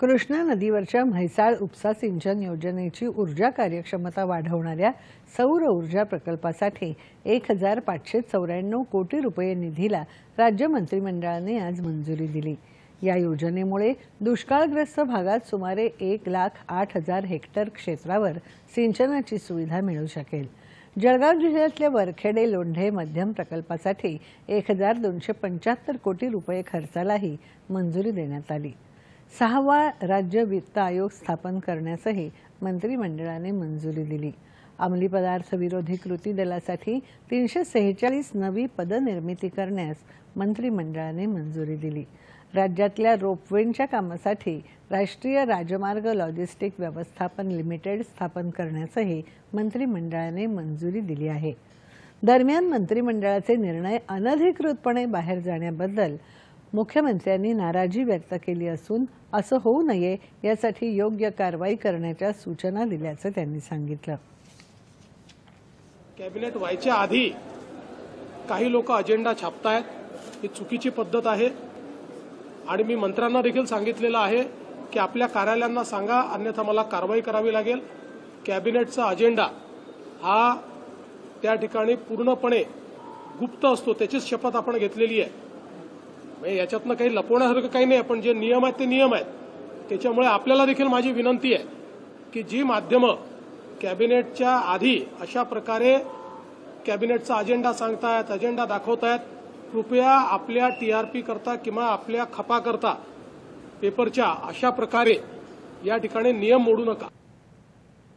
कृष्णा नदीवरच्या म्हैसाळ उपसा सिंचन योजनेची ऊर्जा कार्यक्षमता वाढवणाऱ्या सौर ऊर्जा प्रकल्पासाठी एक हजार पाचशे चौऱ्याण्णव कोटी रुपये निधीला राज्य मंत्रिमंडळाने आज मंजुरी दिली. या योजनेमुळे दुष्काळग्रस्त भागात सुमारे एक लाख आठ हजार हेक्टर क्षेत्रावर सिंचनाची सुविधा मिळू शकेल. जळगाव जिल्ह्यातल्या वरखेडे लोंढे मध्यम प्रकल्पासाठी एक हजार दोनशे पंच्याहत्तर कोटी रुपये खर्चालाही मंजुरी देण्यात आली. सहावा राज्य वित्त आयोग स्थापन करण्यासही मंत्रिमंडळाने मंजुरी दिली. अंमली पदार्थ विरोधी कृती दलासाठी तीनशे सेहेचाळीस नवी पदनिर्मिती करण्यास मंत्रिमंडळाने मंजुरी दिली. राज्यातल्या रोपवेंच्या कामासाठी राष्ट्रीय राजमार्ग लॉजिस्टिक व्यवस्थापन लिमिटेड स्थापन करण्यासही मंत्रिमंडळाने मंजुरी दिली आहे. दरम्यान मंत्रिमंडळाचे निर्णय अनधिकृतपणे बाहेर जाण्याबद्दल मुख्यमंत्र्यांनी नाराजी व्यक्त केली असून असं होऊ नये यासाठी योग्य कारवाई करण्याच्या सूचना दिल्याचं त्यांनी सांगितलं. कॅबिनेट व्हायच्या आधी काही लोक अजेंडा छापतायत. ही चुकीची पद्धत आहे. आणि मी मंत्र्यांना देखील सांगितलेलं आहे की आपल्या कार्यालयांना सांगा अन्यथा मला कारवाई करावी लागेल. कॅबिनेटचा अजेंडा हा त्या ठिकाणी पूर्णपणे गुप्त असतो त्याचीच शपथ आपण घेतलेली आहे. म्हणजे याच्यातनं काही लपवण्यासारखं काही नाही पण जे नियम आहेत ते नियम आहेत. त्याच्यामुळे आपल्याला देखील माझी विनंती आहे की जी माध्यमं कॅबिनेटच्या आधी अशा प्रकारे कॅबिनेटचा अजेंडा सांगतायत अजेंडा दाखवतायत कृपया आपल्या टीआरपी करता किंवा आपल्या खपा करता पेपरच्या अशा प्रकारे या ठिकाणी नियम मोडू नका.